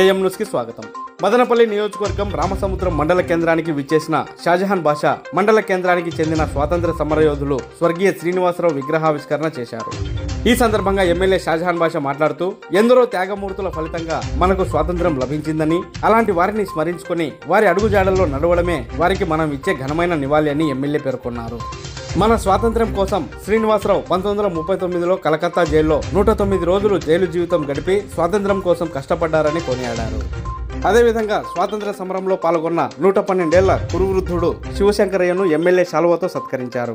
AM న్యూస్కి స్వాగతం. మదనపల్లి నియోజకవర్గం రామసముద్రం మండల కేంద్రానికి విచ్చేసిన షాజహాన్ బాషా మండల కేంద్రానికి చెందిన స్వాతంత్ర సమరయోధులు స్వర్గీయ శ్రీనివాసరావు విగ్రహావిష్కరణ చేశారు. ఈ సందర్భంగా ఎమ్మెల్యే షాజహాన్ బాషా మాట్లాడుతూ ఎందరో త్యాగమూర్తుల ఫలితంగా మనకు స్వాతంత్రం లభించిందని అలాంటి వారిని స్మరించుకొని వారి అడుగుజాడల్లో నడవడమే వారికి మనం ఇచ్చే ఘనమైన నివాళి అని ఎమ్మెల్యే పేర్కొన్నారు. మన స్వాతంత్ర్యం కోసం శ్రీనివాసరావు పంతొమ్మిది వందల ముప్పై తొమ్మిదిలో కలకత్తా జైల్లో నూట తొమ్మిది రోజులు జైలు జీవితం గడిపి స్వాతంత్ర్యం కోసం కష్టపడ్డారని కొనియాడారు. అదేవిధంగా స్వాతంత్ర సమరంలో పాల్గొన్న నూట పన్నెండేళ్ళ కురువృద్ధుడు శివశంకరయ్యను ఎమ్మెల్యే శాలువతో సత్కరించారు.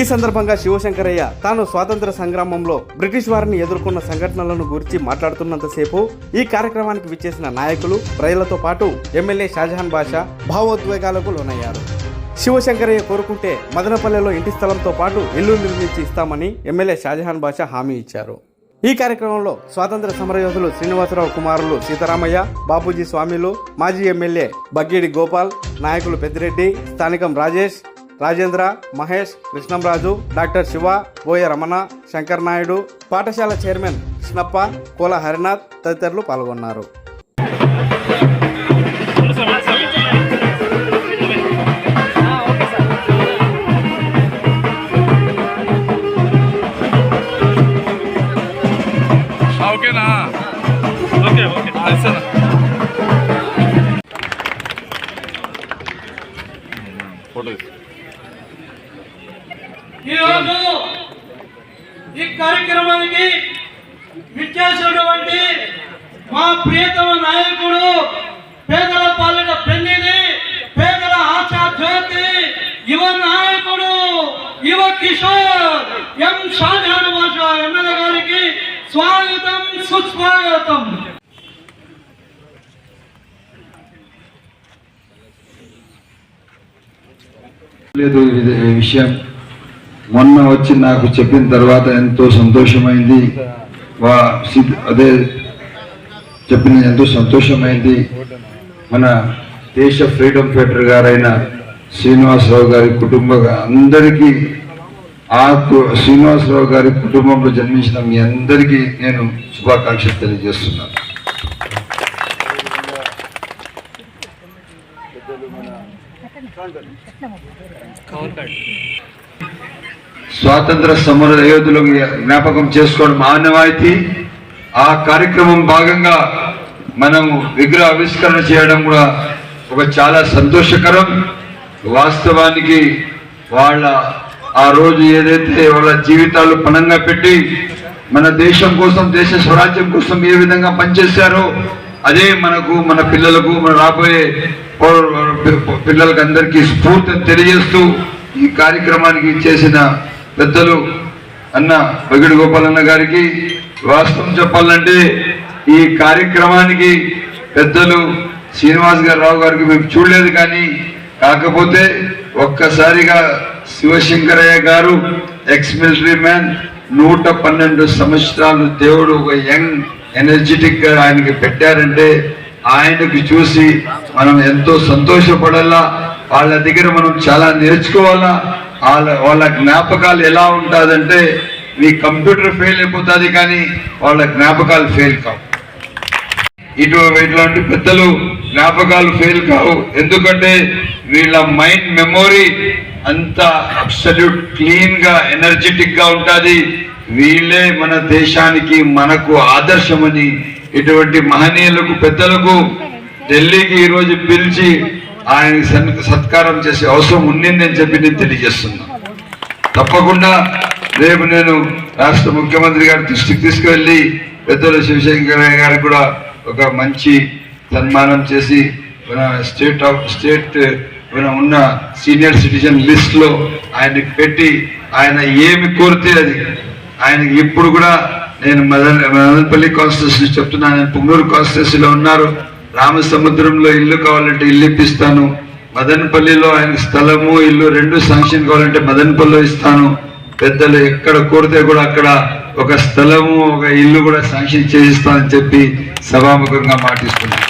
ఈ సందర్భంగా శివశంకరయ్య తాను స్వాతంత్ర సంగ్రామంలో బ్రిటిష్ వారిని ఎదుర్కొన్న సంఘటనలను గురించి మాట్లాడుతున్నంతసేపు ఈ కార్యక్రమానికి విచ్చేసిన నాయకులు ప్రజలతో పాటు ఎమ్మెల్యే షాజహాన్ బాషా భావోద్వేగాలకు లోనయ్యారు. శివశంకరయ్య కోరుకుంటే మదనపల్లెలో ఇంటి స్థలంతో పాటు ఇల్లు నిర్మించి ఇస్తామని ఎమ్మెల్యే షాజహాన్ బాషా హామీ ఇచ్చారు. ఈ కార్యక్రమంలో స్వాతంత్ర సమరయోధులు శ్రీనివాసరావు కుమారులు సీతారామయ్య బాపూజీ స్వామిలు మాజీ ఎమ్మెల్యే బగ్గిడి గోపాల్ నాయకులు పెద్దిరెడ్డి స్థానికం రాజేష్ రాజేంద్ర మహేష్ కృష్ణంరాజు డాక్టర్ శివ బోయ రమణ శంకర్ నాయుడు పాఠశాల చైర్మన్ కృష్ణప్ప కోల హరినాథ్ తదితరులు పాల్గొన్నారు. ఈ కార్యక్రమానికి విచ్చేసినటువంటి మా ప్రియతమ నాయకుడు పేదల పాలిట పెన్నిది పేదల ఆశా జ్యోతి యువ నాయకుడు యువ కిషోర్ ఎం షాజహాన్ భాష ఎమ్మెల్యే గారికి స్వాగతం సుస్వాగతం. లేదు ఈ విషయం? మొన్న వచ్చి నాకు చెప్పిన తర్వాత ఎంతో సంతోషమైంది. వా అదే చెప్పిన ఎంతో సంతోషమైంది. మన దేశ ఫ్రీడమ్ ఫైటర్ గారైన శ్రీనివాసరావు గారి కుటుంబ అందరికీ ఆ శ్రీనివాసరావు గారి కుటుంబంలో జన్మించిన మీ అందరికీ నేను శుభాకాంక్షలు తెలియజేస్తున్నాను. స్వాతంత్ర సమర యోధులకు జ్ఞాపకం చేసుకోవడం ఆనవాయితీ ఆ కార్యక్రమం భాగంగా మనం విగ్రహ ఆవిష్కరణ చేయడం కూడా ఒక చాలా సంతోషకరం. వాస్తవానికి వాళ్ళ ఆ రోజు ఏదైతే వాళ్ళ జీవితాలు పణంగా పెట్టి మన దేశం కోసం దేశ స్వరాజ్యం కోసం ఏ విధంగా పనిచేశారో అదే మనకు మన పిల్లలకు మన రాబోయే పిల్లలకి పిల్లలకు అందరికీ స్ఫూర్తిని తెలియజేస్తూ ఈ కార్యక్రమానికి చేసిన పెద్దలు అన్న బగిడి గోపాలన్న గారికి వాస్తవం చెప్పాలంటే ఈ కార్యక్రమానికి పెద్దలు శ్రీనివాస్ గారు రావు గారికి మేము చూడలేదు కానీ కాకపోతే ఒక్కసారిగా శివశంకరయ్య గారు ఎక్స్ మిలిటరీ మ్యాన్ నూట పన్నెండు సంవత్సరాలు దేవుడు ఒక యంగ్ ఎనర్జెటిక్గా ఆయనకి పెట్టారంటే ఆయనకి చూసి మనం ఎంతో సంతోషపడాలా వాళ్ళ దగ్గర మనం చాలా నేర్చుకోవాలా వాళ్ళ వాళ్ళ జ్ఞాపకాలు ఎలా ఉంటుందంటే మీ కంప్యూటర్ ఫెయిల్ అయిపోతుంది కానీ వాళ్ళ జ్ఞాపకాలు ఫెయిల్ కావు. ఇటు ఇట్లాంటి పెద్దలు జ్ఞాపకాలు ఫెయిల్ కావు. ఎందుకంటే వీళ్ళ మైండ్ మెమొరీ అంత అబ్సల్యూట్ క్లీన్గా ఎనర్జెటిక్గా ఉంటుంది. వీళ్ళే మన దేశానికి మనకు ఆదర్శమని ఇటువంటి మహనీయులకు పెద్దలకు ఢిల్లీకి ఈరోజు పిలిచి ఆయన సత్కారం చేసే అవసరం ఉండిందని చెప్పి నేను తెలియజేస్తున్నాను తప్పకుండా రేపు నేను రాష్ట్ర ముఖ్యమంత్రి గారి దృష్టికి తీసుకువెళ్ళి పెద్దల శివశంకర్ గారికి కూడా ఒక మంచి సన్మానం చేసి మన స్టేట్ ఆఫ్ స్టేట్ మన ఉన్న సీనియర్ సిటిజన్ లిస్ట్లో ఆయన్ని ఆయనకి పెట్టి ఆయన ఏమి కోరితే అది ఆయనకి ఇప్పుడు కూడా నేను మదన్ మదనపల్లి కాన్స్టిట్యూషన్ చెప్తున్నాను ఆయన పుంగూరు కాన్స్టిట్యూషన్లో ఉన్నారు. రామసముద్రంలో ఇల్లు కావాలంటే ఇల్లు ఇప్పిస్తాను. మదనపల్లిలో ఆయన స్థలము ఇల్లు రెండు శాంక్షన్ కావాలంటే మదనపల్లిలో ఇస్తాను. పెద్దలు ఎక్కడ కోరితే కూడా అక్కడ ఒక స్థలము ఒక ఇల్లు కూడా శాంక్షన్ చేయిస్తానని చెప్పి సభాముఖంగా మాటిస్తున్నాను.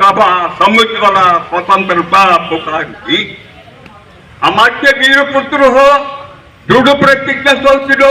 సభ సముద్రాల స్వతంత్రత పోకడానికి అమాత్య వీరపుత్రు దృఢ ప్రతిజ్ఞ సోచుడు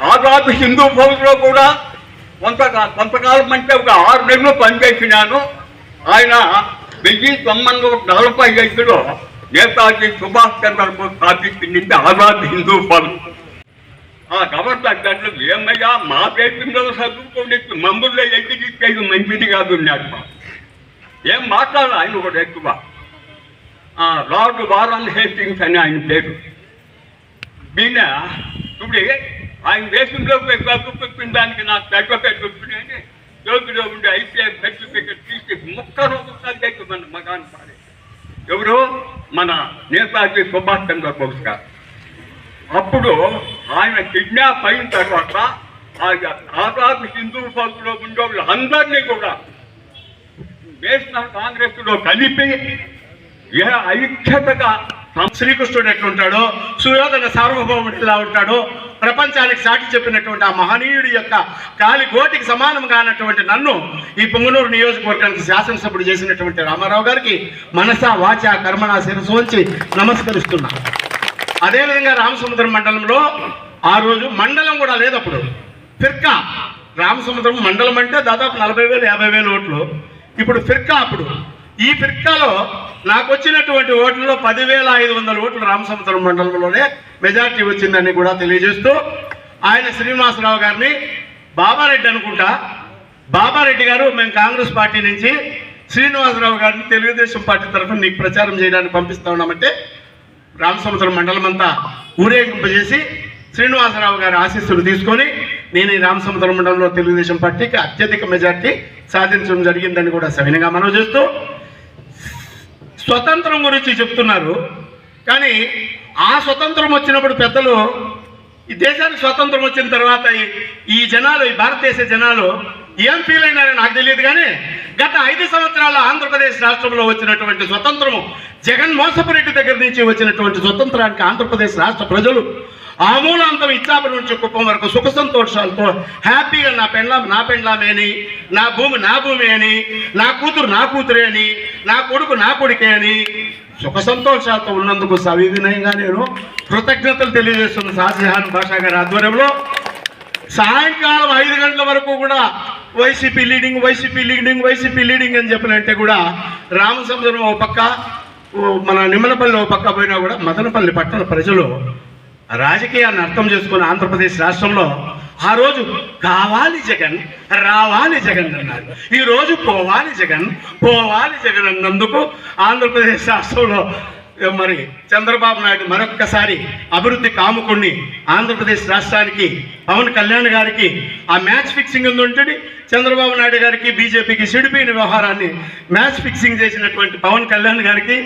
ఆజాద్ హిందూ ఫౌజ్లో కూడా కొంత కొంతకాలం అంటే ఒక ఆరు నెలలు పనిచేసినాను. ఆయన వెయ్యి తొమ్మిది వందల నలభై ఐదులో నేతాజీ సుభాష్ చంద్రబోస్ స్థాపించింది ఆజాద్ హిందూ ఫౌజ్. ఆ గవర్నర్ గారు ఏమయ్యా మా దేశంలో చదువుకోండి మమ్మల్ని ఎదిగిచ్చేది మంచిది కాదు అన్నాడు ఏం మాట్లాడాలి ఆయన కూడా ఎక్కువ? ఆ, లార్డ్ వారన్ హేస్టింగ్స్ అని ఆయన పేరు. ఈయన ఇప్పుడు ఆయన దేశంలో పెట్టిన దానికి నాకు పెద్ద వచ్చినాయని జ్యోతిలో ఉండే ఐపీఎస్ సర్టిఫికేట్ తీసి ముక్క రోజు చేసి మన మగాన్ పాడే ఎవరు మన నేతాజీ సుభాష్ చంద్రబోస్ గారు. అప్పుడు ఆయన కిడ్నాప్ అయిన తర్వాత ఆ ఆజాద్ హిందూ ఫౌజ్లో ఉండే వాళ్ళందరినీ కూడా నేషనల్ కాంగ్రెస్లో కలిపి ఏ ఐక్యతగా శ్రీకృష్ణుడు ఎట్లుంటాడో సుయోధన సార్వభౌముడు ఎలా ఉంటాడో ప్రపంచానికి సాటి చెప్పినటువంటి ఆ మహనీయుడి యొక్క కాలి గోటికి సమానం కానటువంటి నన్ను ఈ పొంగునూరు నియోజకవర్గానికి శాసనసభ్యుడు చేసినటువంటి రామారావు గారికి మనస వాచ కర్మణ శిరసు వంచి నమస్కరిస్తున్నా. అదేవిధంగా రామసముద్రం మండలంలో ఆ రోజు మండలం కూడా లేదు అప్పుడు ఫిర్కా రామసముద్రం మండలం అంటే దాదాపు నలభై వేలు యాభై వేలు ఓట్లు. ఇప్పుడు ఫిర్కా అప్పుడు ఈ ఫిర్కాలో నాకు వచ్చినటువంటి ఓట్లలో పదివేల ఐదు వందల ఓట్లు రామసముద్రం మండలంలోనే మెజార్టీ వచ్చిందని కూడా తెలియజేస్తూ ఆయన శ్రీనివాసరావు గారిని బాబారెడ్డి అనుకుంటా. బాబారెడ్డి గారు మేము కాంగ్రెస్ పార్టీ నుంచి శ్రీనివాసరావు గారిని తెలుగుదేశం పార్టీ తరఫున నీకు ప్రచారం చేయడానికి పంపిస్తా ఉన్నామంటే రామసముద్రం మండలం అంతా ఊరేగింపజేసి శ్రీనివాసరావు గారి ఆశీస్సులు తీసుకొని నేను ఈ రామసముద్రం మండలంలో తెలుగుదేశం పార్టీకి అత్యధిక మెజార్టీ సాధించడం జరిగిందని కూడా సవినగా మనం చేస్తూ స్వతంత్రం గురించి చెప్తున్నారు. కానీ ఆ స్వతంత్రం వచ్చినప్పుడు పెద్దలు ఈ దేశానికి స్వతంత్రం వచ్చిన తర్వాత ఈ- జనాలు ఈ భారతదేశ జనాలు ఏం ఫీల్ అయినారో నాకు తెలియదు కానీ గత ఐదు సంవత్సరాల ఆంధ్రప్రదేశ్ రాష్ట్రంలో వచ్చినటువంటి స్వతంత్రము జగన్ మోసపురెడ్డి దగ్గర నుంచి వచ్చినటువంటి స్వతంత్రానికి ఆంధ్రప్రదేశ్ రాష్ట్ర ప్రజలు ఆమూలాంతం ఇచ్చాపురం నుంచి కుప్పం వరకు సుఖ సంతోషాలతో హ్యాపీగా నా పెండ్లాం నా పెండ్లామే అని నా భూమి నా భూమి అని నా కూతురు నా కూతురే అని నా కొడుకు నా కొడుకే అని సుఖ సంతోషాలతో ఉన్నందుకు సవినయంగా నేను కృతజ్ఞతలు తెలియజేస్తున్న షాజహాన్ భాషా గారి ఆధ్వర్యంలో సాయంకాలం ఐదు గంటల వరకు కూడా YCP leading YCP leading YCP leading అని చెప్పినంటే కూడా రామసముద్రం ఓ పక్క మన నిమ్మలపల్లి ఓ పక్క పోయినా కూడా మదనపల్లి పట్టణ ప్రజలు రాజకీయాన్ని అర్థం చేసుకుని ఆంధ్రప్రదేశ్ రాష్ట్రంలో ఆ రోజు కావాలి జగన్ రావాలి జగన్ అన్నారు. ఈ రోజు పోవాలి జగన్ పోవాలి జగన్ అన్నందుకు ఆంధ్రప్రదేశ్ రాష్ట్రంలో మరి చంద్రబాబు నాయుడు మరొక్కసారి అభివృద్ధి కాముకుని ఆంధ్రప్రదేశ్ రాష్ట్రానికి పవన్ కళ్యాణ్ గారికి ఆ మ్యాచ్ ఫిక్సింగ్ ఉందంటే చంద్రబాబు నాయుడు గారికి బీజేపీకి సిడిపోయిన వ్యవహారాన్ని మ్యాచ్ ఫిక్సింగ్ చేసినటువంటి పవన్ కళ్యాణ్ గారికి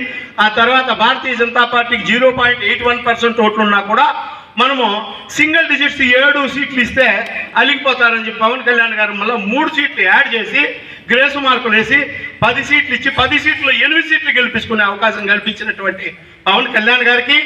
ఆ తర్వాత భారతీయ జనతా పార్టీకి zero point eight one percent ఓట్లున్నా కూడా మనము సింగిల్ డిజిట్స్ ఏడు సీట్లు ఇస్తే అలిగిపోతారని చెప్పి పవన్ కళ్యాణ్ గారు మళ్ళీ మూడు సీట్లు యాడ్ చేసి గ్రేసు మార్కులు వేసి పది సీట్లు ఇచ్చి పది సీట్లు ఎనిమిది సీట్లు గెలిపించుకునే అవకాశం కల్పించినటువంటి పవన్ కళ్యాణ్ గారికి